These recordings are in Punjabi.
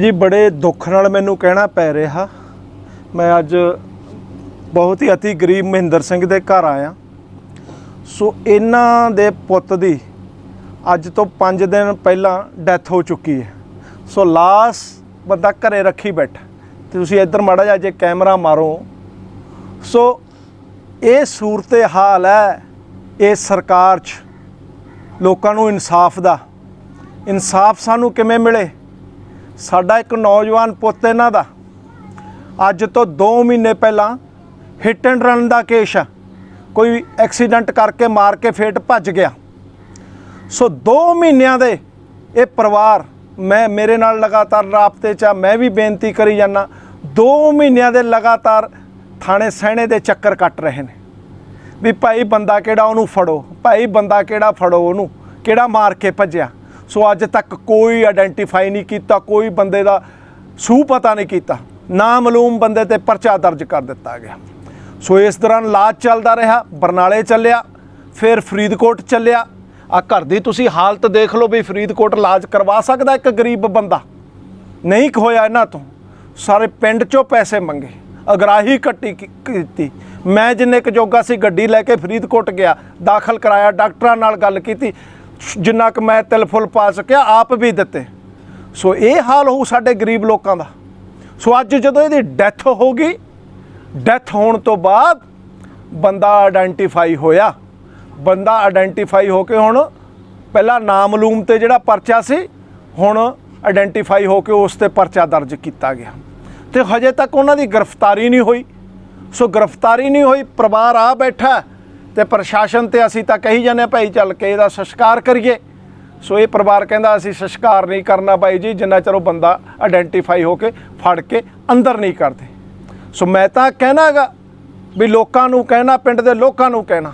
ਜੀ, ਬੜੇ ਦੁੱਖ ਨਾਲ ਮੈਨੂੰ ਕਹਿਣਾ ਪੈ ਰਿਹਾ। ਮੈਂ ਅੱਜ ਬਹੁਤ ਹੀ ਅਤੀ ਗਰੀਬ ਮਹਿੰਦਰ ਸਿੰਘ ਦੇ ਘਰ ਆਇਆ। ਸੋ ਇਹਨਾਂ ਦੇ ਪੁੱਤ ਦੀ ਅੱਜ ਤੋਂ 5 ਦਿਨ ਪਹਿਲਾਂ ਡੈਥ ਹੋ ਚੁੱਕੀ ਹੈ। ਸੋ ਲਾਸ ਬੰਦਾ ਘਰੇ ਰੱਖੀ ਬੈਠਾ। ਤੇ ਤੁਸੀਂ ਇੱਧਰ ਮਾੜਾ ਜਿਹਾ ਜੇ ਕੈਮਰਾ ਮਾਰੋ। ਸੋ ਇਹ ਸੂਰਤ ਹਾਲ ਹੈ, ਇਹ ਸਰਕਾਰ 'ਚ। ਲੋਕਾਂ ਨੂੰ ਇਨਸਾਫ ਦਾ। ਇਨਸਾਫ ਸਾਨੂੰ ਕਿਵੇਂ ਮਿਲੇ? ਸਾਡਾ ਇੱਕ ਨੌਜਵਾਨ ਪੁੱਤ ਇਹਨਾਂ ਦਾ। ਅੱਜ ਤੋਂ 2 ਮਹੀਨੇ ਪਹਿਲਾਂ ਹਿੱਟ ਐਂਡ ਰਨ ਦਾ ਕੇਸ ਆ। ਕੋਈ ਐਕਸੀਡੈਂਟ ਕਰਕੇ ਮਾਰ ਕੇ ਫੇਟ ਭੱਜ ਗਿਆ। ਸੋ 2 ਮਹੀਨਿਆਂ ਦੇ ਇਹ ਪਰਿਵਾਰ, ਮੈਂ ਮੇਰੇ ਨਾਲ ਲਗਾਤਾਰ ਰਾਬਤੇ 'ਚ ਆ, ਮੈਂ ਵੀ ਬੇਨਤੀ ਕਰੀ ਜਾਂਦਾ 2 ਮਹੀਨਿਆਂ ਦੇ ਲਗਾਤਾਰ ਥਾਣੇ ਸਹਿਣੇ ਦੇ ਚੱਕਰ ਕੱਟ ਰਹੇ ਨੇ। ਵੀ ਭਾਈ ਬੰਦਾ ਕਿਹੜਾ ਉਹਨੂੰ ਫੜੋ, ਭਾਈ ਬੰਦਾ ਕਿਹੜਾ ਫੜੋ ਉਹਨੂੰ, ਕਿਹੜਾ ਮਾਰ ਕੇ ਭੱਜਿਆ। ਸੋ ਅੱਜ ਤੱਕ ਕੋਈ ਆਇਡੈਂਟੀਫਾਈ ਨਹੀਂ ਕੀਤਾ, ਕੋਈ ਬੰਦੇ ਦਾ ਸੂ ਪਤਾ ਨਹੀਂ ਕੀਤਾ। ਨਾ ਮਾਲੂਮ ਬੰਦੇ ਤੇ ਪਰਚਾ ਦਰਜ ਕਰ ਦਿੱਤਾ ਗਿਆ। ਸੋ ਇਸ ਦੌਰਾਨ ਇਲਾਜ ਚੱਲਦਾ ਰਿਹਾ, ਬਰਨਾਲੇ ਚੱਲਿਆ, ਫਿਰ ਫਰੀਦਕੋਟ ਚੱਲਿਆ। ਆ ਘਰ ਦੀ ਤੁਸੀਂ ਹਾਲਤ ਦੇਖ ਲਓ ਵੀ ਫਰੀਦਕੋਟ ਇਲਾਜ ਕਰਵਾ ਸਕਦਾ ਇੱਕ ਗਰੀਬ ਬੰਦਾ। ਨਹੀਂ ਹੋਇਆ ਇਹਨਾਂ ਤੋਂ। ਸਾਰੇ ਪਿੰਡ ਚੋਂ ਪੈਸੇ ਮੰਗੇ, ਅਗਰਾਹੀ ਕੱਟੀ ਕੀਤੀ। ਮੈਂ ਜਿੰਨੇ ਕੁ ਜੋਗਾ ਸੀ ਗੱਡੀ ਲੈ ਕੇ ਫਰੀਦਕੋਟ ਗਿਆ, ਦਾਖਲ ਕਰਾਇਆ, ਡਾਕਟਰਾਂ ਨਾਲ ਗੱਲ ਕੀਤੀ। ਜਿੰਨਾ ਕੁ ਮੈਂ ਤਿਲ ਫੁੱਲ ਪਾ ਸਕਿਆ, ਆਪ ਵੀ ਦਿੱਤੇ। ਸੋ ਇਹ ਹਾਲ ਹੋਊ ਸਾਡੇ ਗਰੀਬ ਲੋਕਾਂ ਦਾ। ਸੋ ਅੱਜ ਜਦੋਂ ਇਹਦੀ ਡੈਥ ਹੋ ਗਈ ਡੈਥ ਹੋਣ ਤੋਂ ਬਾਅਦ ਬੰਦਾ ਆਇਡੈਂਟੀਫਾਈ ਹੋਇਆ। ਬੰਦਾ ਆਇਡੈਂਟੀਫਾਈ ਹੋ ਕੇ ਹੁਣ ਪਹਿਲਾਂ ਨਾਮਲੂਮ ਤੇ ਜਿਹੜਾ ਪਰਚਾ ਸੀ, ਹੁਣ ਆਇਡੈਂਟੀਫਾਈ ਹੋ ਕੇ ਉਸ ਤੇ ਪਰਚਾ ਦਰਜ ਕੀਤਾ ਗਿਆ। ਤੇ ਹਜੇ ਤੱਕ ਉਹਨਾਂ ਦੀ ਗ੍ਰਿਫਤਾਰੀ ਨਹੀਂ ਹੋਈ। ਸੋ ਗ੍ਰਿਫਤਾਰੀ ਨਹੀਂ ਹੋਈ, ਪਰਿਵਾਰ ਆ ਬੈਠਾ ਤੇ ਪ੍ਰਸ਼ਾਸਨ ਤੇ ਅਸੀਂ ਤਾਂ ਕਹੀ ਜਾਂਦੇ ਹਾਂ, ਭਾਈ ਚੱਲ ਕੇ ਇਹਦਾ ਸੰਸਕਾਰ ਕਰੀਏ। ਸੋ ਇਹ ਪਰਿਵਾਰ ਕਹਿੰਦਾ ਅਸੀਂ ਸੰਸਕਾਰ ਨਹੀਂ ਕਰਨਾ ਬਾਈ ਜੀ ਜਿੰਨਾ ਚਿਰ ਉਹ ਬੰਦਾ ਆਇਡੈਂਟੀਫਾਈ ਹੋ ਕੇ ਫੜ ਕੇ ਅੰਦਰ ਨਹੀਂ ਕਰਦੇ। ਸੋ ਮੈਂ ਤਾਂ ਕਹਿਣਾਗਾ ਵੀ ਲੋਕਾਂ ਨੂੰ ਕਹਿਣਾ ਪਿੰਡ ਦੇ ਲੋਕਾਂ ਨੂੰ ਕਹਿਣਾ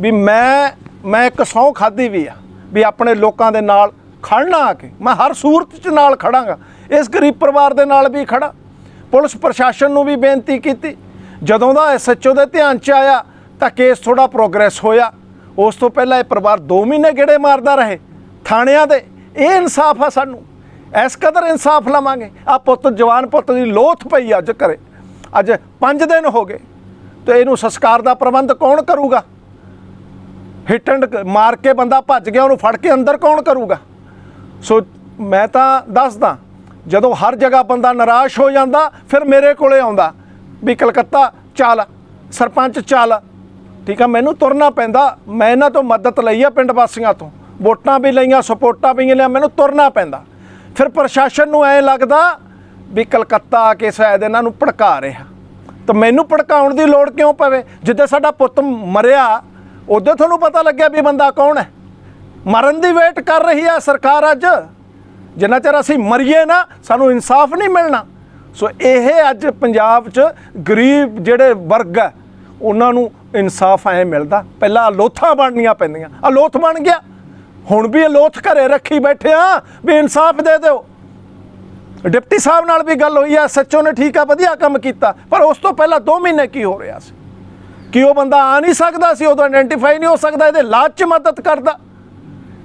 ਵੀ ਮੈਂ ਮੈਂ ਇੱਕ ਸਹੁੰ ਖਾਦੀ ਵੀ ਆ ਵੀ ਆਪਣੇ ਲੋਕਾਂ ਦੇ ਨਾਲ ਖੜਨਾ ਆ ਕੇ ਮੈਂ ਹਰ ਸੂਰਤ 'ਚ ਨਾਲ ਖੜਾਂਗਾ। ਇਸ ਗਰੀਬ ਪਰਿਵਾਰ ਦੇ ਨਾਲ ਵੀ ਖੜਾ। ਪੁਲਿਸ ਪ੍ਰਸ਼ਾਸਨ ਨੂੰ ਵੀ ਬੇਨਤੀ ਕੀਤੀ। ਜਦੋਂ ਦਾ ਐਸਐਚਓ ਦੇ ਧਿਆਨ 'ਚ ਆਇਆ ਤਾਂ ਕੇਸ ਥੋੜਾ ਪ੍ਰੋਗਰੈਸ ਹੋਇਆ। ਉਸ ਤੋਂ ਪਹਿਲਾਂ ਇਹ ਪਰਿਵਾਰ 2 ਮਹੀਨੇ ਗੇੜੇ ਮਾਰਦਾ ਰਹੇ। ਥਾਣਿਆਂ ਦੇ ਇਹ ਇਨਸਾਫ ਆ ਸਾਨੂੰ। ਇਸ ਕਦਰ ਇਨਸਾਫ ਲਵਾਂਗੇ। ਆ ਪੁੱਤ, ਜਵਾਨ ਪੁੱਤ ਦੀ ਲੋਥ ਪਈ ਅੱਜ ਘਰੇ। ਅੱਜ 5 ਦਿਨ ਹੋ ਗਏ। ਤੇ ਇਹਨੂੰ ਸੰਸਕਾਰ ਦਾ ਪ੍ਰਬੰਧ ਕੌਣ ਕਰੂਗਾ? ਹਿੱਟ ਐਂਡ ਮਾਰ ਕੇ ਬੰਦਾ ਭੱਜ ਗਿਆ, ਉਹਨੂੰ ਫੜ ਕੇ ਅੰਦਰ ਕੌਣ ਕਰੂਗਾ? ਸੋ ਮੈਂ ਤਾਂ ਦੱਸਦਾ, ਜਦੋਂ ਹਰ ਜਗ੍ਹਾ ਬੰਦਾ ਨਿਰਾਸ਼ ਹੋ ਜਾਂਦਾ, ਫਿਰ ਮੇਰੇ ਕੋਲੇ ਆਉਂਦਾ, ਵੀ ਕਲਕੱਤਾ ਚੱਲ, ਸਰਪੰਚ ਚੱਲ। ਠੀਕ ਆ, ਮੈਨੂੰ ਤੁਰਨਾ ਪੈਂਦਾ, ਮੈਂ ਇਹਨਾਂ ਤੋਂ ਮਦਦ ਲਈ ਆ ਪਿੰਡ ਵਾਸੀਆਂ ਤੋਂ। ਵੋਟਾਂ ਵੀ ਲਈਆਂ, ਸਪੋਰਟਾਂ ਵੀ ਲਿਆ ਮੈਨੂੰ ਤੁਰਨਾ ਪੈਂਦਾ। ਫਿਰ ਪ੍ਰਸ਼ਾਸਨ ਨੂੰ ਐ ਲੱਗਦਾ ਵੀ ਕਲਕੱਤਾ ਆ ਕੇ ਸ਼ਾਇਦ ਇਹਨਾਂ ਨੂੰ ਭੜਕਾ ਰਿਹਾ। ਤਾਂ ਮੈਨੂੰ ਭੜਕਾਉਣ ਦੀ ਲੋੜ ਕਿਉਂ ਪਵੇ? ਜਿੱਦਾਂ ਸਾਡਾ ਪੁੱਤ ਮਰਿਆ ਉਦੋਂ ਤੁਹਾਨੂੰ ਪਤਾ ਲੱਗਿਆ ਵੀ ਬੰਦਾ ਕੌਣ ਹੈ? ਮਰਨ ਦੀ ਵੇਟ ਕਰ ਰਹੀ ਹੈ ਸਰਕਾਰ ਅੱਜ। ਜਿੰਨਾ ਚਿਰ ਅਸੀਂ ਮਰੀਏ ਨਾ, ਸਾਨੂੰ ਇਨਸਾਫ ਨਹੀਂ ਮਿਲਣਾ। ਸੋ ਇਹ ਅੱਜ ਪੰਜਾਬ 'ਚ ਗਰੀਬ ਜਿਹੜੇ ਵਰਗ ਹੈ ਉਹਨਾਂ ਨੂੰ ਇਨਸਾਫ ਐ ਮਿਲਦਾ, ਪਹਿਲਾਂ ਲੋਥਾਂ ਬਣਨੀਆਂ ਪੈਂਦੀਆਂ। ਆ ਲੋਥ ਬਣ ਗਿਆ। ਹੁਣ ਵੀ ਇਹ ਲੋਥ ਘਰੇ ਰੱਖੀ ਬੈਠੇ ਆ, ਵੀ ਇਨਸਾਫ ਦੇ ਦਿਓ। ਡਿਪਟੀ ਸਾਹਿਬ ਨਾਲ ਵੀ ਗੱਲ ਹੋਈ ਆ ਸੱਚੋ ਨੇ ਠੀਕ ਆ, ਵਧੀਆ ਕੰਮ ਕੀਤਾ, ਪਰ ਉਸ ਤੋਂ ਪਹਿਲਾਂ 2 ਮਹੀਨੇ ਕੀ ਹੋ ਰਿਹਾ ਸੀ? ਕਿ ਉਹ ਬੰਦਾ ਆ ਨਹੀਂ ਸਕਦਾ ਸੀ ਉਦੋਂ ਆਇਡੈਂਟੀਫਾਈ ਨਹੀਂ ਹੋ ਸਕਦਾ, ਇਹਦੇ ਇਲਾਜ 'ਚ ਮਦਦ ਕਰਦਾ।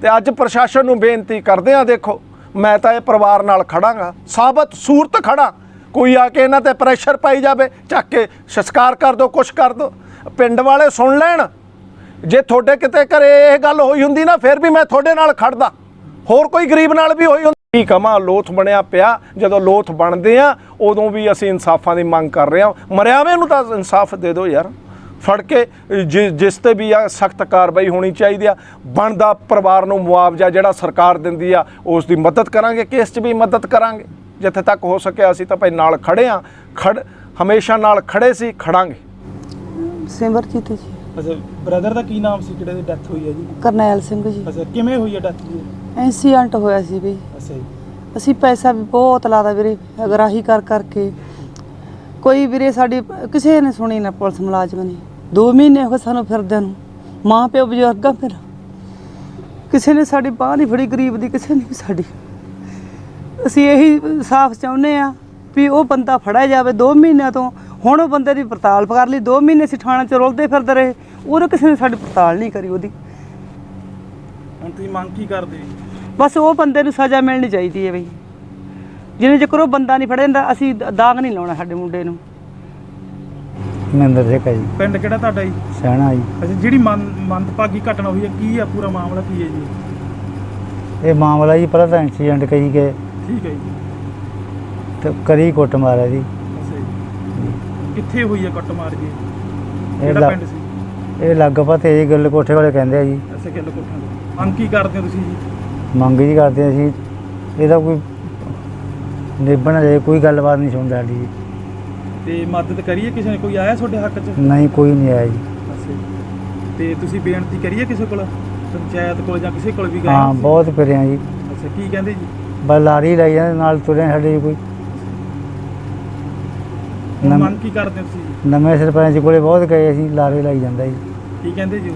ਤੇ ਅੱਜ ਪ੍ਰਸ਼ਾਸਨ ਨੂੰ ਬੇਨਤੀ ਕਰਦੇ ਆ, ਦੇਖੋ, ਮੈਂ ਤਾਂ ਇਹ ਪਰਿਵਾਰ ਨਾਲ ਖੜਾਂਗਾ, ਸਾਬਤ ਸੂਰਤ ਖੜਾ। ਕੋਈ ਆ ਕੇ ਇਹਨਾਂ ਤੇ ਪ੍ਰੈਸ਼ਰ ਪਾਈ ਜਾਵੇ, ਚੱਕ ਕੇ ਸੰਸਕਾਰ ਕਰ ਦੋ, ਕੁਛ ਕਰ ਦੋ। ਪਿੰਡ ਵਾਲੇ ਸੁਣ ਲੈਣ। ਜੇ ਤੁਹਾਡੇ ਕਿਤੇ ਘਰੇ ਇਹ ਗੱਲ ਹੋਈ ਹੁੰਦੀ ਨਾ, ਫਿਰ ਵੀ ਮੈਂ ਤੁਹਾਡੇ ਨਾਲ ਖੜਦਾ। ਹੋਰ ਕੋਈ ਗਰੀਬ ਨਾਲ ਵੀ ਹੋਈ ਹੁੰਦੀ। ਕੀ ਕਮਾਂ ਲੋਥ ਬਣਿਆ ਪਿਆ। ਜਦੋਂ ਲੋਥ ਬਣਦੇ ਆ, ਉਦੋਂ ਵੀ ਅਸੀਂ ਇਨਸਾਫਾਂ ਦੀ ਮੰਗ ਕਰ ਰਹੇ ਆ ਮਰਿਆਵੇਂ ਨੂੰ ਤਾਂ ਇਨਸਾਫ ਦੇ ਦਿਓ ਯਾਰ। ਫੜ ਕੇ ਜਿ- ਜਿਸ ਤੇ ਵੀ ਆ, ਸਖਤ ਕਾਰਵਾਈ ਹੋਣੀ ਚਾਹੀਦੀ ਆ। ਬਣਦਾ ਪਰਿਵਾਰ ਨੂੰ ਮੁਆਵਜ਼ਾ ਜਿਹੜਾ ਸਰਕਾਰ ਦਿੰਦੀ ਆ, ਉਸ ਦੀ ਮਦਦ ਕਰਾਂਗੇ, ਕੇਸ 'ਚ ਵੀ ਮਦਦ ਕਰਾਂਗੇ। ਜਿੱਥੇ ਤੱਕ ਹੋ ਸਕਿਆ ਅਸੀਂ ਤਾਂ ਭਾਈ ਨਾਲ ਖੜੇ ਆ। ਖੜ ਹਮੇਸ਼ਾ ਨਾਲ ਖੜੇ ਸੀ ਖੜਾਂਗੇ। ਸਿਮਰਜੀਤ ਜੀ। ਅੱਛਾ ਬ੍ਰਦਰ ਦਾ ਕੀ ਨਾਮ ਸੀ? ਜਿਹੜੇ ਦੀ ਡੈਥ ਹੋਈ ਹੈ ਜੀ? ਕਰਨੈਲ ਸਿੰਘ ਜੀ। ਅੱਛਾ ਕਿਵੇਂ ਹੋਈ ਹੈ ਡੈਥ ਜੀ? ਐਕਸੀਡੈਂਟ ਹੋਇਆ ਸੀ ਵੀ। ਅੱਛਾ ਜੀ। ਅਸੀਂ ਪੈਸਾ ਵੀ ਬਹੁਤ ਲਾਦਾ ਵੀਰੇ ਅਗਰਾਹੀ ਕਰ ਕਰਕੇ। ਕੋਈ ਵੀਰੇ ਸਾਡੀ ਕਿਸੇ ਨੇ ਸੁਣੀ ਨਾ ਪੁਲਿਸ ਮੁਲਾਜ਼ਮ ਨੇ। 2 ਮਹੀਨੇ ਹੋ ਗਏ ਸਾਨੂੰ ਫਿਰਦਿਆਂ ਨੂੰ। ਮਾਂ ਪਿਓ ਬਜ਼ੁਰਗਾਂ ਫਿਰ ਕਿਸੇ ਨੇ ਸਾਡੀ ਬਾਹ ਨਹੀਂ ਫੜੀ ਗਰੀਬ ਦੀ ਕਿਸੇ ਨੇ ਵੀ ਸਾਡੀ। ਅਸੀਂ ਇਹੀ ਸਾਫ਼ ਚਾਹੁੰਦੇ ਆ ਵੀ ਉਹ ਬੰਦਾ ਫੜਿਆ ਜਾਵੇ 2 ਮਹੀਨਿਆਂ ਤੋਂ। ਹੁਣ ਉਹ ਬੰਦੇ ਦੀ ਪੜਤਾਲ ਕਰ ਲਈ 2 ਮਹੀਨੇ ਅਸੀਂ ਥਾਣੇ 'ਚ ਰੁਲਦੇ ਫਿਰਦੇ ਰਹੇ ਉਹ ਕਿਸੇ ਨੇ ਸਾਡੀ ਪੜਤਾਲ ਨਹੀਂ ਕਰੀ ਉਹਦੀ। ਹੁਣ ਤੁਸੀਂ ਮੰਗ ਕੀ ਕਰਦੇ ਬਸ ਉਹ ਬੰਦੇ ਨੂੰ ਸਜ਼ਾ ਮਿਲਣੀ ਚਾਹੀਦੀ ਹੈ ਬਈ। ਜਿੰਨੇ ਚਿਰ ਉਹ ਬੰਦਾ ਨਹੀਂ ਫੜਿਆ ਜਾਂਦਾ ਅਸੀਂ ਦਾਗ ਨਹੀਂ ਲਾਉਣਾ ਸਾਡੇ ਮੁੰਡੇ ਨੂੰ। ਮਹਿੰਦਰ ਸਿੰਘ ਹੈ ਜੀ ਪਿੰਡ ਕਿਹੜਾ ਤੁਹਾਡਾ ਜੀ? ਸਹਿਣਾ ਜੀ। ਅੱਛਾ ਜਿਹੜੀ ਮਨ ਮੰਦਭਾਗੀ ਘਟਨਾ ਹੋਈ ਹੈ ਕੀ ਆ ਪੂਰਾ ਮਾਮਲਾ ਕੀ ਹੈ ਜੀ? ਇਹ ਮਾਮਲਾ ਜੀ ਪਹਿਲਾਂ ਤਾਂ ਐਕਸੀਡੈਂਟ ਕਹੀ ਗਏ ਠੀਕ ਹੈ ਜੀ। ਤੇ ਕਰੀ ਕੁੱਟ ਮਾਰਿਆ ਜੀ। ਅੱਛਾ ਜੀ। ਕਿੱਥੇ ਹੋਈ ਹੈ ਕੁੱਟਮਾਰ ਜੀ? ਇਹ ਕਿਹੜਾ ਲੱਗ ਪਿੰਡ ਸੀ? ਇਹ ਲਗਭਗ ਇਹ ਗੱਲ ਕੋਠੇ ਵਾਲੇ ਕਹਿੰਦੇ ਆ ਜੀ। ਅੱਛਾ ਕਿੱਲ ਕੋਠਾਂ ਦੇ ਮੰਗ ਕੀ ਕਰਦੇ ਹੋ ਤੁਸੀਂ ਜੀ? ਮੰਗ ਜੀ ਕਰਦੇ ਆ ਅਸੀਂ ਇਹਦਾ ਕੋਈ ਨਿਭਣਾ ਜਾਏ ਕੋਈ ਗੱਲਬਾਤ ਨਹੀਂ ਸੁਣਦਾ ਸਾਡੀ ਜੀ। ਤੇ ਮਦਦ ਕਰੀਏ ਕਿਸੇ ਨੇ? ਕੋਈ ਆਇਆ ਤੁਹਾਡੇ ਹੱਕ 'ਚ? ਨਹੀਂ ਕੋਈ ਨਹੀਂ ਆਇਆ ਜੀ। ਅੱਛਾ ਜੀ। ਤੇ ਤੁਸੀਂ ਬੇਨਤੀ ਕਰੀਏ ਕਿਸੇ ਕੋਲ? ਪੰਚਾਇਤ ਕੋਲ ਜਾਂ ਕਿਸੇ ਕੋਲ ਵੀ ਗਏ ਹਾਂ? ਬਹੁਤ ਫਿਰੇ ਆ ਜੀ। ਅੱਛਾ ਕੀ ਕਹਿੰਦੇ ਜੀ? ਬਸ ਲਾਰੀ ਲਾਈ ਜਾਂਦੇ ਨਾਲ ਤੁਰੇ ਸਾਡੇ ਜੀ ਕੋਈ। ਹੁਣ ਨਮ- ਮੰਗ ਕੀ ਕਰਦੇ ਹੋ ਤੁਸੀਂ? ਜੀ? ਨਵੇਂ ਸਰਪੰਚ ਕੋਲੇ ਬਹੁਤ ਗਏ ਅਸੀਂ ਲਾਰੇ ਲਾਈ ਜਾਂਦਾ ਜੀ। ਕੀ ਕਹਿੰਦੇ ਜੀ ਉਹ?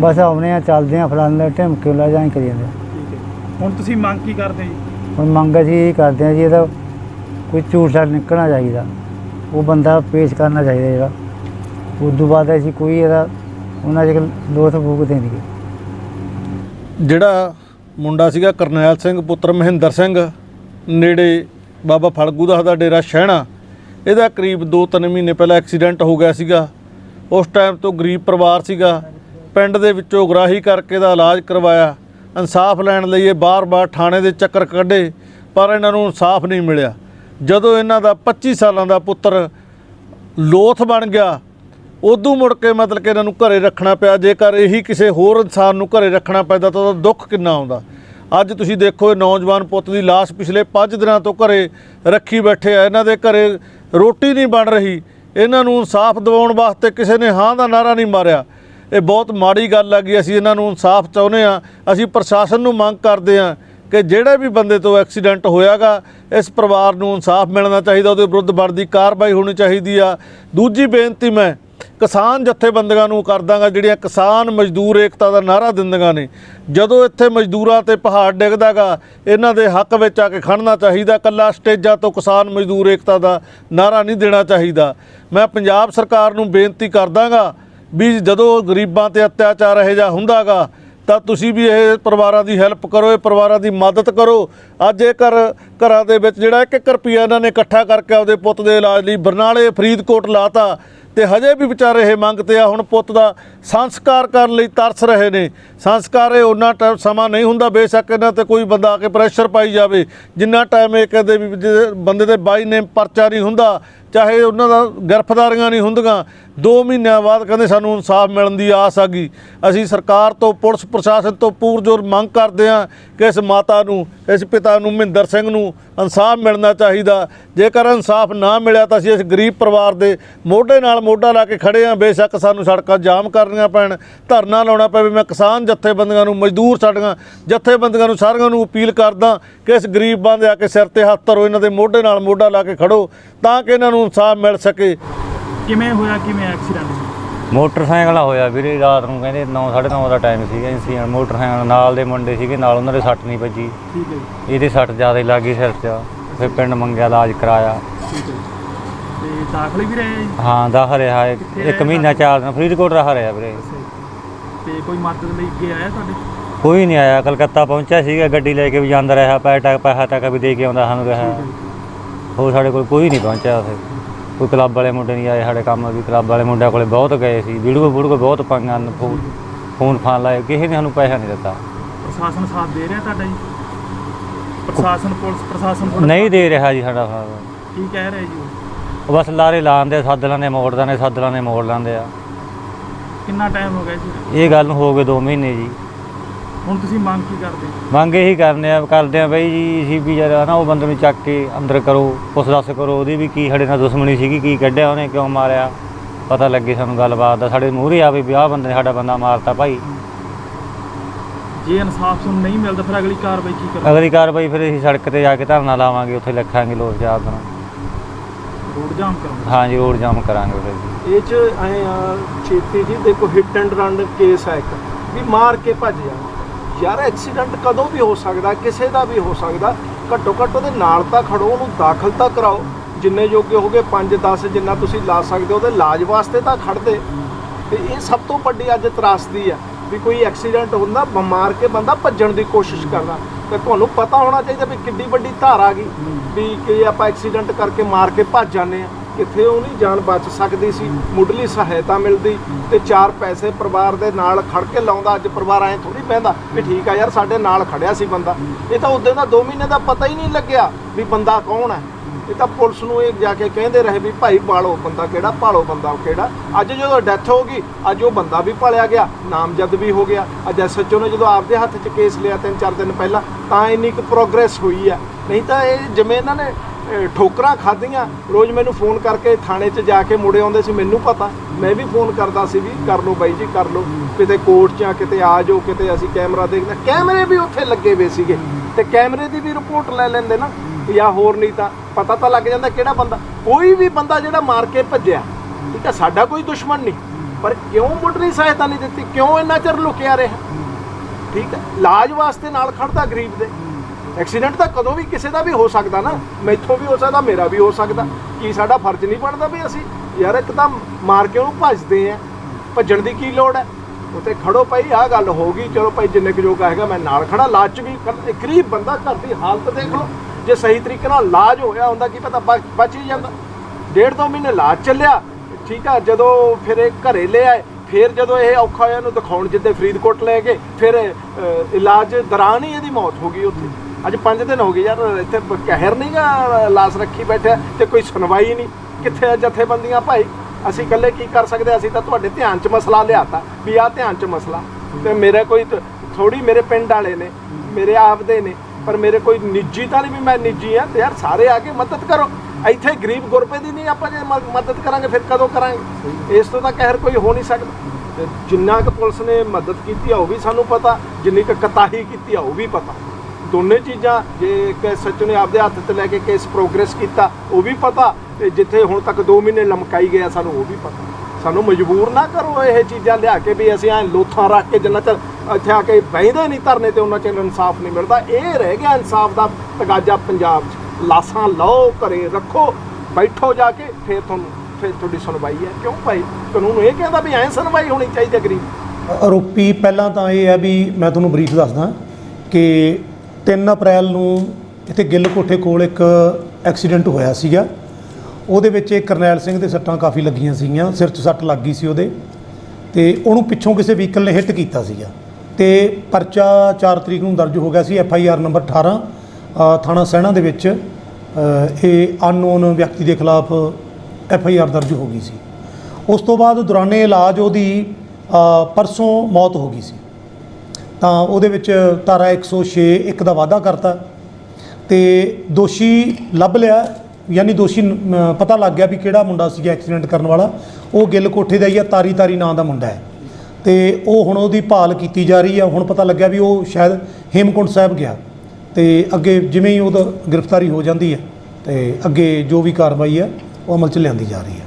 ਬਸ ਆਉਨੇ ਆ ਚੱਲਦੇ ਆ ਫਲਾਣੇ ਢਿਮਕੇ ਲਾ ਜਾਂ ਕਰੀ ਜਾਂਦੇ ਆ। ਠੀਕ ਹੈ। ਹੁਣ ਤੁਸੀਂ ਮੰਗ ਕੀ ਕਰਦੇ ਜੀ? ਹੁਣ ਮੰਗ ਅਸੀਂ ਇਹ ਕਰਦੇ ਆ ਜੀ ਇਹਦਾ ਕੋਈ ਝੂਠ ਛੱਡ ਨਿਕਲਣਾ ਚਾਹੀਦਾ। ਉਹ ਬੰਦਾ ਪੇਸ਼ ਕਰਨਾ ਚਾਹੀਦਾ ਜਿਹੜਾ। ਉਸ ਤੋਂ ਬਾਅਦ ਅਸੀਂ ਕੋਈ ਇਹਦਾ ਉਹਨਾਂ ਜਿਹੜੇ ਲੋਥ ਫੂਕ ਦੇਣੀ ਜਿਹੜਾ ਮੁੰਡਾ ਸੀਗਾ ਕਰਨੈਲ ਸਿੰਘ, ਪੁੱਤਰ ਮਹਿੰਦਰ ਸਿੰਘ, ਨੇੜੇ ਬਾਬਾ ਫਲਗੂ ਦਾ ਦਾ ਡੇਰਾ ਸ਼ਹਿਣਾ। ਇਹਦਾ ਕਰੀਬ 2-3 ਮਹੀਨੇ ਪਹਿਲਾਂ ਐਕਸੀਡੈਂਟ ਹੋ ਗਿਆ ਸੀਗਾ। ਉਸ ਟਾਈਮ ਤੋਂ ਗਰੀਬ ਪਰਿਵਾਰ ਸੀਗਾ। ਪਿੰਡ ਦੇ ਵਿੱਚੋਂ ਗਰਾਹੀ ਕਰਕੇ ਦਾ ਇਲਾਜ ਕਰਵਾਇਆ। ਇਨਸਾਫ ਲੈਣ ਲਈ ਇਹ ਬਾਰ-ਬਾਰ ਥਾਣੇ ਦੇ ਚੱਕਰ ਕੱਢੇ, ਪਰ ਇਹਨਾਂ ਨੂੰ ਇਨਸਾਫ ਨਹੀਂ ਮਿਲਿਆ। ਜਦੋਂ ਇਹਨਾਂ ਦਾ 25 ਸਾਲਾਂ ਦਾ ਪੁੱਤਰ ਲੋਥ ਬਣ ਗਿਆ ਉਦੋਂ ਮੁੜ ਕੇ ਮਤਲਬ ਕਿ ਇਹਨਾਂ ਨੂੰ ਘਰੇ ਰੱਖਣਾ ਪਿਆ, ਜੇਕਰ ਇਹੀ ਕਿਸੇ ਹੋਰ ਇਨਸਾਨ ਨੂੰ ਘਰੇ ਰੱਖਣਾ ਪੈਂਦਾ ਤਾਂ ਉਹਦਾ ਦੁੱਖ ਕਿੰਨਾ ਆਉਂਦਾ। ਅੱਜ ਤੁਸੀਂ ਦੇਖੋ ਇਹ ਨੌਜਵਾਨ ਪੁੱਤ ਦੀ ਲਾਸ਼ ਪਿਛਲੇ 5 ਦਿਨਾਂ ਤੋਂ ਘਰੇ ਰੱਖੀ ਬੈਠੇ ਆ। ਇਹਨਾਂ ਦੇ ਘਰੇ ਰੋਟੀ ਨਹੀਂ ਬਣ ਰਹੀ। ਇਹਨਾਂ ਨੂੰ ਇਨਸਾਫ ਦਿਵਾਉਣ ਵਾਸਤੇ ਕਿਸੇ ਨੇ ਹਾਂ ਦਾ ਨਾਰਾ ਨਹੀਂ ਮਾਰਿਆ। ਇਹ ਬਹੁਤ ਮਾੜੀ ਗੱਲ ਹੈਗੀ ਅਸੀਂ ਇਹਨਾਂ ਨੂੰ ਇਨਸਾਫ ਚਾਹੁੰਦੇ ਆ। ਅਸੀਂ ਪ੍ਰਸ਼ਾਸਨ ਨੂੰ ਮੰਗ ਕਰਦੇ ਆ ਕਿ ਜਿਹੜੇ ਵੀ ਬੰਦੇ ਤੋਂ ਐਕਸੀਡੈਂਟ ਹੋਇਆਗਾ, ਇਸ ਪਰਿਵਾਰ ਨੂੰ ਇਨਸਾਫ ਮਿਲਣਾ ਚਾਹੀਦਾ। ਉਹਦੇ ਵਿਰੁੱਧ ਬਣਦੀ ਕਾਰਵਾਈ ਹੋਣੀ ਚਾਹੀਦੀ ਆ। ਦੂਜੀ ਬੇਨਤੀ ਮੈਂ ਕਿਸਾਨ ਜਥੇਬੰਦੀਆਂ ਨੂੰ ਕਰਦਾਗਾ ਜਿਹੜੀਆਂ ਕਿਸਾਨ ਮਜ਼ਦੂਰ ਏਕਤਾ ਦਾ ਨਾਰਾ ਦਿੰਦੀਆਂ ਨੇ। ਜਦੋਂ ਇੱਥੇ ਮਜ਼ਦੂਰਾਂ ਤੇ ਪਹਾੜ ਡਿੱਗਦਾਗਾ, ਇਹਨਾਂ ਦੇ ਹੱਕ ਵਿੱਚ ਆ ਕੇ ਖੜਨਾ ਚਾਹੀਦਾ ਕੱਲਾ ਸਟੇਜਾਂ ਤੋਂ ਕਿਸਾਨ ਮਜ਼ਦੂਰ ਏਕਤਾ ਦਾ ਨਾਰਾ ਨਹੀਂ ਦੇਣਾ ਚਾਹੀਦਾ। ਮੈਂ ਪੰਜਾਬ ਸਰਕਾਰ ਨੂੰ ਬੇਨਤੀ ਕਰਦਾਗਾ ਵੀ ਜਦੋਂ ਗਰੀਬਾਂ ਤੇ ਅਤਿਆਚਾਰ ਇਹੋ ਜਿਹਾ ਹੁੰਦਾਗਾ ਤਾਂ ਤੁਸੀਂ ਵੀ ਇਹ ਪਰਿਵਾਰਾਂ ਦੀ ਹੈਲਪ ਕਰੋ, ਇਹ ਪਰਿਵਾਰਾਂ ਦੀ ਮਦਦ ਕਰੋ। ਅੱਜ ਇਹ ਘਰ, ਘਰਾਂ ਦੇ ਵਿੱਚ ਜਿਹੜਾ 1-1 ਰੁਪਿਆ ਇਹਨਾਂ ਨੇ ਇਕੱਠਾ ਕਰਕੇ ਆਪਦੇ ਪੁੱਤ ਦੇ ਇਲਾਜ ਲਈ ਬਰਨਾਲੇ, ਫਰੀਦਕੋਟ ਲਾਤਾ ਤੇ ਹਜੇ ਵੀ ਵਿਚਾਰੇ ਇਹ ਮੰਗ 'ਤੇ ਆ, ਹੁਣ ਪੁੱਤ ਦਾ ਸੰਸਕਾਰ ਕਰਨ ਲਈ ਤਰਸ ਰਹੇ ਨੇ। ਸੰਸਕਾਰ ਇਹ ਉਹਨਾਂ ਟਾਈਮ ਸਮਾਂ ਨਹੀਂ ਹੁੰਦਾ, ਬੇਸ਼ੱਕ ਇਹਨਾਂ ਤੇ ਕੋਈ ਬੰਦਾ ਆ ਕੇ ਪ੍ਰੈਸ਼ਰ ਪਾਈ ਜਾਵੇ। ਜਿੰਨਾ ਟਾਈਮ ਇਹ ਕਹਿੰਦੇ ਵੀ ਜਿਹਦੇ ਬੰਦੇ ਦੇ ਬਾਈ ਨੇਮ ਪਰਚਾ ਨਹੀਂ ਹੁੰਦਾ ਚਾਹੇ ਉਹਨਾਂ ਦਾ ਗ੍ਰਿਫਤਾਰੀਆਂ ਨਹੀਂ ਹੁੰਦੀਆਂ 2 ਮਹੀਨਿਆਂ ਬਾਅਦ ਕਹਿੰਦੇ ਸਾਨੂੰ ਇਨਸਾਫ ਮਿਲਣ ਦੀ ਆਸ ਆ ਗਈ। ਅਸੀਂ ਸਰਕਾਰ ਤੋਂ, ਪੁਲਿਸ ਪ੍ਰਸ਼ਾਸਨ ਤੋਂ ਪੂਰਜੋਰ ਮੰਗ ਕਰਦੇ ਹਾਂ ਕਿ ਇਸ ਮਾਤਾ ਨੂੰ, ਇਸ ਪਿਤਾ ਨੂੰ, ਮਹਿੰਦਰ ਸਿੰਘ ਨੂੰ ਇਨਸਾਫ ਮਿਲਣਾ ਚਾਹੀਦਾ। ਜੇਕਰ ਇਨਸਾਫ ਨਾ ਮਿਲਿਆ ਤਾਂ ਅਸੀਂ ਇਸ ਗਰੀਬ ਪਰਿਵਾਰ ਦੇ ਮੋਢੇ ਨਾਲ ਮੋਢਾ ਲਾ ਕੇ ਖੜੇ ਹਾਂ। ਬੇਸ਼ੱਕ ਸਾਨੂੰ ਸੜਕਾਂ ਜਾਮ ਕਰਨੀਆਂ ਪੈਣ, ਧਰਨਾ ਲਾਉਣਾ ਪਵੇ। ਮੈਂ ਕਿਸਾਨ ਜਥੇਬੰਦੀਆਂ ਨੂੰ ਮਜ਼ਦੂਰ ਸਾਡੀਆਂ ਜਥੇਬੰਦੀਆਂ ਨੂੰ ਸਾਰਿਆਂ ਨੂੰ ਅਪੀਲ ਕਰਦਾ ਕਿ ਇਸ ਗਰੀਬਾਂ ਦੇ ਆ ਕੇ ਸਿਰ ਤੇ ਹੱਥ ਧਰੋ, ਇਹਨਾਂ ਦੇ ਮੋਢੇ ਨਾਲ ਮੋਢਾ ਲਾ ਕੇ ਖੜੋ ਤਾਂ ਕਿ ਇਹਨਾਂ ਨੂੰ ਇਨਸਾਫ ਮਿਲ ਸਕੇ। ਕਿਵੇਂ ਹੋਇਆ ਕਿਵੇਂ ਐਕਸੀਡੈਂਟ ਮੋਟਰਸਾਈਕਲ ਨਾਲ ਹੋਇਆ ਵੀਰੇ ਰਾਤ ਨੂੰ ਕਹਿੰਦੇ 9:30 ਦਾ ਟਾਈਮ ਸੀਗਾ ਇੰਸੀਡੈਂਟ ਮੋਟਰਸਾਈਕਲ ਨਾਲ ਦੇ ਮੁੰਡੇ ਸੀਗੇ ਨਾਲ ਉਹਨਾਂ ਦੇ ਸੱਟ ਨਹੀਂ ਵੱਜੀ। ਠੀਕ ਹੈ ਜੀ। ਇਹਦੇ ਸੱਟ ਜ਼ਿਆਦਾ ਹੀ ਲੱਗੀ ਸਿਰ 'ਚ। ਫਿਰ ਪਿੰਡ ਮੰਗਿਆ ਇਲਾਜ ਕਰਾਇਆ। ਠੀਕ ਹੈ ਜੀ। ਤੇ ਦਾਖਲ ਵੀ ਰਹੇ ਜੀ? ਹਾਂ ਦਾਖ ਰਿਹਾ ਇੱਕ- ਕਿੱਥੇ ਇੱਕ ਮਹੀਨਾ ਚਾਰ ਦਿਨ ਫਰੀਦਕੋਟ ਰਹਾ ਰਿਹਾ ਵੀਰੇ। ਤੇ ਕੋਈ ਮਦਦ ਲਈ ਅੱਗੇ ਆਇਆ ਤੁਹਾਡੇ? ਕੋਈ ਨਹੀਂ ਆਇਆ। ਕਲਕੱਤਾ ਪਹੁੰਚਿਆ ਸੀਗਾ ਗੱਡੀ ਲੈ ਕੇ ਵੀ ਜਾਂਦਾ ਰਿਹਾ। ਪੈਟਾ ਪੈਸਾ ਤੱਕ ਵੀ ਦੇ ਕੇ ਆਉਂਦਾ ਸਾਨੂੰ ਰਿਹਾ। ਹੋਰ ਸਾਡੇ ਕੋਲ ਕੋਈ ਨਹੀਂ ਪਹੁੰਚਿਆ ਉੱਥੇ। ਕੋਈ ਕਲੱਬ ਵਾਲੇ ਮੁੰਡੇ ਨਹੀਂ ਆਏ ਸਾਡੇ ਕੰਮ ਵੀ ਕਲੱਬ ਵਾਲੇ ਮੁੰਡਿਆਂ ਕੋਲੇ ਬਹੁਤ ਗਏ ਸੀ ਵੀਡੀਓ ਵੀਡੀਓ ਬਹੁਤ ਪਾਈਆਂ ਨੇ, ਫੋਨ ਫਾਨ ਲਾਏ ਕਿਸੇ ਨੇ ਸਾਨੂੰ ਪੈਸਾ ਨਹੀਂ ਦਿੱਤਾ। ਪ੍ਰਸ਼ਾਸਨ ਸਾਥ ਦੇ ਰਿਹਾ ਤੁਹਾਡਾ ਜੀ? ਪ੍ਰਸ਼ਾਸਨ ਪੁਲਿਸ ਪ੍ਰਸ਼ਾਸਨ ਤੁਹਾਡਾ ਨਹੀਂ ਦੇ ਰਿਹਾ ਜੀ ਸਾਡਾ ਸਾਥ। ਕੀ ਕਹਿ ਰਿਹਾ ਜੀ ਉਹ? ਉਹ ਬਸ ਲਾਰੇ ਲਾਉਂਦੇ ਸੱਦ ਲਾਂਦੇ ਮੋੜ ਲਾਂਦੇ ਸੱਦ ਲਾਂਦੇ ਮੋੜ ਲਾਂਦੇ ਆ। ਕਿੰਨਾ ਟਾਈਮ ਹੋ ਗਿਆ ਜੀ? ਇਹ ਗੱਲ ਨੂੰ ਹੋ ਗਏ 2 ਮਹੀਨੇ ਜੀ। ਹੁਣ ਤੁਸੀਂ ਮੰਗ ਕੀ ਕਰਦੇ? ਮੰਗ ਇਹੀ ਕਰਨੇ ਆ ਕਰਦੇ ਆ ਬਈ ਜੀ ਅਸੀਂ ਵੀ ਜਰਾ ਨਾ ਉਹ ਬੰਦੇ ਨੂੰ ਚੱਕ ਕੇ ਅੰਦਰ ਕਰੋ ਪੁੱਛ ਦੱਸ ਕਰੋ ਉਹਦੀ ਵੀ ਕੀ ਸਾਡੇ ਨਾਲ ਦੁਸ਼ਮਣੀ ਸੀਗੀ ਕੀ ਕੱਢਿਆ ਉਹਨੇ ਕਿਉਂ ਮਾਰਿਆ? ਪਤਾ ਲੱਗੇ ਸਾਨੂੰ ਗੱਲਬਾਤ ਦਾ ਸਾਡੇ ਮੂਹਰੇ ਆਵੇ ਵੀ ਆਹ ਬੰਦੇ ਨੇ ਸਾਡਾ ਬੰਦਾ ਮਾਰਤਾ ਭਾਈ। ਜੇ ਇਨਸਾਫ ਤੁਹਾਨੂੰ ਨਹੀਂ ਮਿਲਦਾ ਫਿਰ ਅਗਲੀ ਕਾਰਵਾਈ ਕੀ ਕਰੋ ਅਗਲੀ ਕਾਰਵਾਈ ਫਿਰ ਅਸੀਂ ਸੜਕ ਤੇ ਜਾ ਕੇ ਧਰਨਾ ਲਾਵਾਂਗੇ ਉੱਥੇ ਲਿਖਾਂਗੇ ਲੋਕ ਜਾ ਆਪਣਾ ਰੋਡ ਜਾਮ ਕਰੋ ਹਾਂਜੀ ਰੋਡ ਜਾਮ ਕਰਾਂਗੇ ਫਿਰ। ਜੀ ਇਹ ਚ ਐ ਆ ਛੇਤੀ ਜੀ ਦੇਖੋ ਹਿੱਟ ਐਂਡ ਰਨ ਕੇਸ ਹੈ ਇੱਕ। ਵੀ ਮਾਰ ਕੇ ਭੱਜ ਜਾਣਾ ਯਾਰ ਐਕਸੀਡੈਂਟ ਕਦੋਂ ਵੀ ਹੋ ਸਕਦਾ, ਕਿਸੇ ਦਾ ਵੀ ਹੋ ਸਕਦਾ, ਘੱਟੋ ਘੱਟ ਉਹਦੇ ਨਾਲ ਤਾਂ ਖੜੋ, ਉਹਨੂੰ ਦਾਖਲ ਤਾਂ ਕਰਾਓ। ਜਿੰਨੇ ਜੋਗੇ ਹੋਗੇ 5 10 ਜਿੰਨਾ ਤੁਸੀਂ ਲਾ ਸਕਦੇ ਹੋ, ਉਹਦੇ ਇਲਾਜ ਵਾਸਤੇ ਤਾਂ ਖੜਦੇ ਤੇ ਇਹ ਸਭ ਤੋਂ ਵੱਡੀ ਅੱਜ ਤਰਾਸਦੀ ਆ ਵੀ ਕੋਈ ਐਕਸੀਡੈਂਟ ਹੁੰਦਾ, ਬਿਮਾਰ ਕੇ ਬੰਦਾ ਭੱਜਣ ਦੀ ਕੋਸ਼ਿਸ਼ ਕਰਦਾ। ਤੇ ਤੁਹਾਨੂੰ ਪਤਾ ਹੋਣਾ ਚਾਹੀਦਾ ਵੀ ਕਿੱਡੀ ਵੱਡੀ ਧਾਰ ਆ ਗਈ, ਵੀ ਕਿ ਆਪਾਂ ਐਕਸੀਡੈਂਟ ਕਰਕੇ ਮਾਰ ਕੇ ਭੱਜ ਜਾਂਦੇ ਆ। ਕਿੱਥੇ ਉਹ ਨਹੀਂ ਜਾਨ ਬਚ ਸਕਦੀ ਸੀ, ਮੁੱਢਲੀ ਸਹਾਇਤਾ ਮਿਲਦੀ ਤੇ ਚਾਰ ਪੈਸੇ ਪਰਿਵਾਰ ਦੇ ਨਾਲ ਖੜ ਕੇ ਲਾਉਂਦਾ, ਅੱਜ ਪਰਿਵਾਰ ਐ ਥੋੜੀ ਪੈਂਦਾ ਵੀ ਠੀਕ ਆ ਯਾਰ, ਸਾਡੇ ਨਾਲ ਖੜਿਆ ਸੀ ਬੰਦਾ। ਇਹ ਤਾਂ ਉਦੋਂ ਦਾ 2 ਮਹੀਨੇ ਦਾ ਪਤਾ ਹੀ ਨਹੀਂ ਲੱਗਿਆ ਵੀ ਬੰਦਾ ਕੌਣ ਹੈ। ਇਹ ਤਾਂ ਪੁਲਿਸ ਨੂੰ ਇਹ ਜਾ ਕੇ ਕਹਿੰਦੇ ਰਹੇ ਵੀ ਭਾਈ ਪਾਲੋ, ਬੰਦਾ ਕਿਹੜਾ, ਪਾਲੋ ਬੰਦਾ ਕਿਹੜਾ। ਅੱਜ ਜਦੋਂ ਡੈਥ ਹੋ ਗਈ, ਅੱਜ ਉਹ ਬੰਦਾ ਵੀ ਪਾਲਿਆ ਗਿਆ, ਨਾਮਜ਼ਦ ਵੀ ਹੋ ਗਿਆ। ਅੱਜ ਐਸਐਚਓ ਨੇ ਜਦੋਂ ਆਪਦੇ ਹੱਥ 'ਚ ਕੇਸ ਲਿਆ ਤਿੰਨ ਚਾਰ ਦਿਨ ਪਹਿਲਾਂ, ਤਾਂ ਇੰਨੀ ਕੁ ਪ੍ਰੋਗਰੈਸ ਹੋਈ ਆ ਨਹੀਂ ਤਾਂ ਇਹ ਜਿਵੇਂ ਇਹਨਾਂ ਨੇ ਠੋਕਰਾਂ ਖਾਧੀਆਂ। ਰੋਜ਼ ਮੈਨੂੰ ਫੋਨ ਕਰਕੇ ਥਾਣੇ 'ਚ ਜਾ ਕੇ ਮੁੜੇ ਆਉਂਦੇ ਸੀ, ਮੈਨੂੰ ਪਤਾ। ਮੈਂ ਵੀ ਫੋਨ ਕਰਦਾ ਸੀ ਵੀ ਕਰ ਲਓ ਬਾਈ ਜੀ, ਕਰ ਲਓ। ਕਿਤੇ ਕੋਰਟ 'ਚ ਆ, ਕਿਤੇ ਆ ਜਾਓ, ਕਿਤੇ ਅਸੀਂ ਕੈਮਰਾ ਦੇਖਦੇ। ਕੈਮਰੇ ਵੀ ਉੱਥੇ ਲੱਗੇ ਹੋਏ ਸੀਗੇ। ਤੇ ਕੈਮਰੇ ਦੀ ਵੀ ਰਿਪੋਰਟ ਲੈ ਲੈਂਦੇ ਨਾ ਜਾਂ ਹੋਰ ਨਹੀਂ ਤਾਂ। ਪਤਾ ਤਾਂ ਲੱਗ ਜਾਂਦਾ ਕਿਹੜਾ ਬੰਦਾ। ਕੋਈ ਵੀ ਬੰਦਾ ਜਿਹੜਾ ਮਾਰ ਕੇ ਭੱਜਿਆ, ਠੀਕ ਹੈ, ਸਾਡਾ ਕੋਈ ਦੁਸ਼ਮਣ ਨਹੀਂ। ਪਰ ਕਿਉਂ ਮੁੱਢਲੀ ਸਹਾਇਤਾ ਨਹੀਂ ਦਿੱਤੀ? ਕਿਉਂ ਇੰਨਾ ਚਿਰ ਲੁਕਿਆ ਰਿਹਾ? ਠੀਕ ਹੈ ਇਲਾਜ ਵਾਸਤੇ ਨਾਲ ਖੜਦਾ ਗਰੀਬ ਦੇ। ਐਕਸੀਡੈਂਟ ਤਾਂ ਕਦੋਂ ਵੀ ਕਿਸੇ ਦਾ ਵੀ ਹੋ ਸਕਦਾ ਨਾ, ਮੈਥੋਂ ਵੀ ਹੋ ਸਕਦਾ, ਮੇਰਾ ਵੀ ਹੋ ਸਕਦਾ। ਕੀ ਸਾਡਾ ਫਰਜ਼ ਨਹੀਂ ਬਣਦਾ ਵੀ ਅਸੀਂ ਯਾਰ ਇੱਕ ਤਾਂ ਮਾਰ ਕੇ ਉਹਨੂੰ ਭੱਜਦੇ ਆ, ਭੱਜਣ ਦੀ ਕੀ ਲੋੜ ਹੈ? ਉੱਥੇ ਖੜੋ ਭਾਈ, ਆਹ ਗੱਲ ਹੋ ਗਈ, ਚਲੋ ਭਾਈ ਜਿੰਨੇ ਕੁ ਜੋਗਾ ਹੈਗਾ ਮੈਂ ਨਾਲ ਖੜਾ ਲਾਜ 'ਚ ਵੀ ਕਰ- ਗਰੀਬ ਬੰਦਾ ਘਰ ਦੀ ਹਾਲਤ ਦੇਖ ਲਓ। ਜੇ ਸਹੀ ਤਰੀਕੇ ਨਾਲ ਇਲਾਜ ਹੋਇਆ ਹੁੰਦਾ, ਕੀ ਪਤਾ ਬਚ ਬਚ ਹੀ ਜਾਂਦਾ। ਡੇਢ ਦੋ ਮਹੀਨੇ ਇਲਾਜ ਚੱਲਿਆ, ਠੀਕ ਆ, ਜਦੋਂ ਫਿਰ ਇਹ ਘਰੇ ਲੈ ਆਏ, ਫਿਰ ਜਦੋਂ ਇਹ ਔਖਾ ਹੋਇਆ ਇਹਨੂੰ ਦਿਖਾਉਣ ਜਿੱਦੇ ਫਰੀਦਕੋਟ ਲੈ ਗਏ, ਫਿਰ ਇਲਾਜ ਦੌਰਾਨ ਹੀ ਇਹਦੀ ਮੌਤ ਹੋ ਗਈ ਉੱਥੇ। ਅੱਜ 5 ਦਿਨ ਹੋ ਗਏ ਯਾਰ, ਇੱਥੇ ਬ- ਕਹਿਰ ਨਹੀਂਗਾ ਲਾਸ ਰੱਖੀ ਬੈਠਿਆ ਤੇ ਕੋਈ ਸੁਣਵਾਈ ਨਹੀਂ ਕਿੱਥੇ ਆ ਜਥੇਬੰਦੀਆਂ ਭਾਈ? ਅਸੀਂ ਇਕੱਲੇ ਕੀ ਕਰ ਸਕਦੇ ਅਸੀਂ ਤਾਂ ਤੁਹਾਡੇ ਧਿਆਨ 'ਚ ਮਸਲਾ ਲਿਆਤਾ, ਵੀ ਆਹ ਧਿਆਨ 'ਚ ਮਸਲਾ। ਤੇ ਮੇਰੇ ਕੋਈ ਥੋੜੀ ਮੇਰੇ ਪਿੰਡ ਵਾਲੇ ਨੇ, ਮੇਰੇ ਆਪਦੇ ਨੇ, ਪਰ ਮੇਰੇ ਕੋਈ ਨਿੱਜੀ ਤਾਂ ਨਹੀਂ ਵੀ ਮੈਂ ਨਿੱਜੀ ਆ, ਤੇ ਯਾਰ ਸਾਰੇ ਆ ਕੇ ਮਦਦ ਕਰੋ। ਇੱਥੇ ਗਰੀਬ ਗੁਰਬੇ ਦੀ ਨਹੀਂ ਆਪਾਂ ਜੇ ਮ- ਮਦਦ ਕਰਾਂਗੇ, ਫਿਰ ਕਦੋਂ ਕਰਾਂਗੇ? ਇਸ ਤੋਂ ਤਾਂ ਕਹਿਰ ਕੋਈ ਹੋ ਨਹੀਂ ਸਕਦਾ। ਜਿੰਨਾ ਕੁ ਪੁਲਿਸ ਨੇ ਮਦਦ ਕੀਤੀ ਆ, ਉਹ ਵੀ ਸਾਨੂੰ ਪਤਾ, ਜਿੰਨੀ ਕੁ ਕਤਾਹੀ ਕੀਤੀ ਆ, ਉਹ ਵੀ ਪਤਾ। ਦੋਨੇ ਚੀਜ਼ਾਂ, ਜੇ ਕਿ ਸੱਚ ਨੇ ਆਪਦੇ ਹੱਥ ਤੇ ਲੈ ਕੇ ਕੇਸ ਪ੍ਰੋਗਰੈਸ ਕੀਤਾ, ਉਹ ਵੀ ਪਤਾ, ਤੇ ਜਿੱਥੇ ਹੁਣ ਤੱਕ 2 ਮਹੀਨੇ ਲਮਕਾਈ ਗਿਆ, ਸਾਨੂੰ ਉਹ ਵੀ ਪਤਾ। ਸਾਨੂੰ ਮਜਬੂਰ ਨਾ ਕਰੋ ਇਹ ਚੀਜ਼ਾਂ ਲਿਆ ਕੇ ਵੀ ਅਸੀਂ ਐ ਲੋਥਾਂ ਰੱਖ ਕੇ ਜਿੰਨਾ ਚਿਰ ਇੱਥੇ ਆ ਕੇ ਬਹਿੰਦੇ ਨਹੀਂ ਧਰਨੇ ਤੇ ਉਹਨਾਂ ਚਿਰ ਇਨਸਾਫ ਨਹੀਂ ਮਿਲਦਾ। ਇਹ ਰਹਿ ਗਿਆ ਇਨਸਾਫ ਦਾ ਤਗਾਜਾ ਪੰਜਾਬ 'ਚ। ਲਾਸਾਂ ਲਓ, ਘਰੇ ਰੱਖੋ, ਬੈਠੋ ਜਾ ਕੇ, ਫਿਰ ਤੁਹਾਨੂੰ, ਫਿਰ ਤੁਹਾਡੀ ਸੁਣਵਾਈ ਹੈ। ਕਿਉਂ ਭਾਈ? ਕਾਨੂੰਨ ਇਹ ਕਹਿੰਦਾ ਵੀ ਐਂ ਸੁਣਵਾਈ ਹੋਣੀ ਚਾਹੀਦੀ ਹੈ ਗਰੀਬ ਆਰੋਪੀ ਪਹਿਲਾਂ ਤਾਂ ਇਹ ਹੈ ਵੀ ਮੈਂ ਤੁਹਾਨੂੰ ਬਰੀਫ ਦੱਸਦਾ ਕਿ 3 ਅਪ੍ਰੈਲ ਨੂੰ ਇੱਥੇ ਗਿੱਲ ਕੋਠੇ ਕੋਲ ਇੱਕ ਐਕਸੀਡੈਂਟ ਹੋਇਆ ਸੀਗਾ। ਉਹਦੇ ਵਿੱਚ ਇਹ ਕਰਨੈਲ ਸਿੰਘ ਦੇ ਸੱਟਾਂ ਕਾਫੀ ਲੱਗੀਆਂ ਸੀਗੀਆਂ, ਸਿਰ 'ਚ ਸੱਟ ਲੱਗ ਗਈ ਸੀ ਉਹਦੇ। ਤੇ ਉਹਨੂੰ ਪਿੱਛੋਂ ਕਿਸੇ ਵਹੀਕਲ ਨੇ ਹਿੱਟ ਕੀਤਾ ਸੀਗਾ। ਤੇ ਪਰਚਾ 4 ਤਰੀਕ ਨੂੰ ਦਰਜ ਹੋ ਗਿਆ ਸੀ, ਐਫ ਆਈ ਆਰ ਨੰਬਰ 18 ਥਾਣਾ ਸਹਿਣਾ ਦੇ ਵਿੱਚ। ਇਹ ਅਨਨੋਨ ਵਿਅਕਤੀ ਦੇ ਖਿਲਾਫ ਐਫ ਆਈ ਆਰ ਦਰਜ ਹੋ ਗਈ ਸੀ। ਉਸ ਤੋਂ ਬਾਅਦ ਦੌਰਾਨੇ ਇਲਾਜ ਉਹਦੀ ਪਰਸੋਂ ਮੌਤ ਹੋ ਗਈ ਸੀ। ਤਾਂ ਉਹਦੇ ਵਿੱਚ ਧਾਰਾ 106 ਇੱਕ ਦਾ ਵਾਅਦਾ ਕਰਤਾ ਤੇ ਦੋਸ਼ੀ ਲੱਭ ਲਿਆ, ਯਾਨੀ ਦੋਸ਼ੀ ਪਤਾ ਲੱਗ ਗਿਆ ਵੀ ਕਿਹੜਾ ਮੁੰਡਾ ਸੀਗਾ ਐਕਸੀਡੈਂਟ ਕਰਨ ਵਾਲਾ, ਉਹ ਗਿੱਲ ਕੋਠੇ ਦਾ ਹੀ ਆ, ਤਾਰੀ ਤਾਰੀ ਨਾਂ ਦਾ ਮੁੰਡਾ ਹੈ। ਤੇ ਉਹ ਹੁਣ ਉਹਦੀ ਭਾਲ ਕੀਤੀ ਜਾ ਰਹੀ ਆ, ਹੁਣ ਪਤਾ ਲੱਗਿਆ ਵੀ ਉਹ ਸ਼ਾਇਦ ਹੇਮਕੁੰਟ ਸਾਹਿਬ ਗਿਆ ਤੇ ਅੱਗੇ ਜਿਵੇਂ ਹੀ ਉਹਦਾ ਗ੍ਰਿਫਤਾਰੀ ਹੋ ਜਾਂਦੀ ਹੈ ਤੇ ਅੱਗੇ ਜੋ ਵੀ ਕਾਰਵਾਈ ਹੈ ਉਹ ਅਮਲ 'ਚ ਲਿਆਂਦੀ ਜਾ ਰਹੀ ਹੈ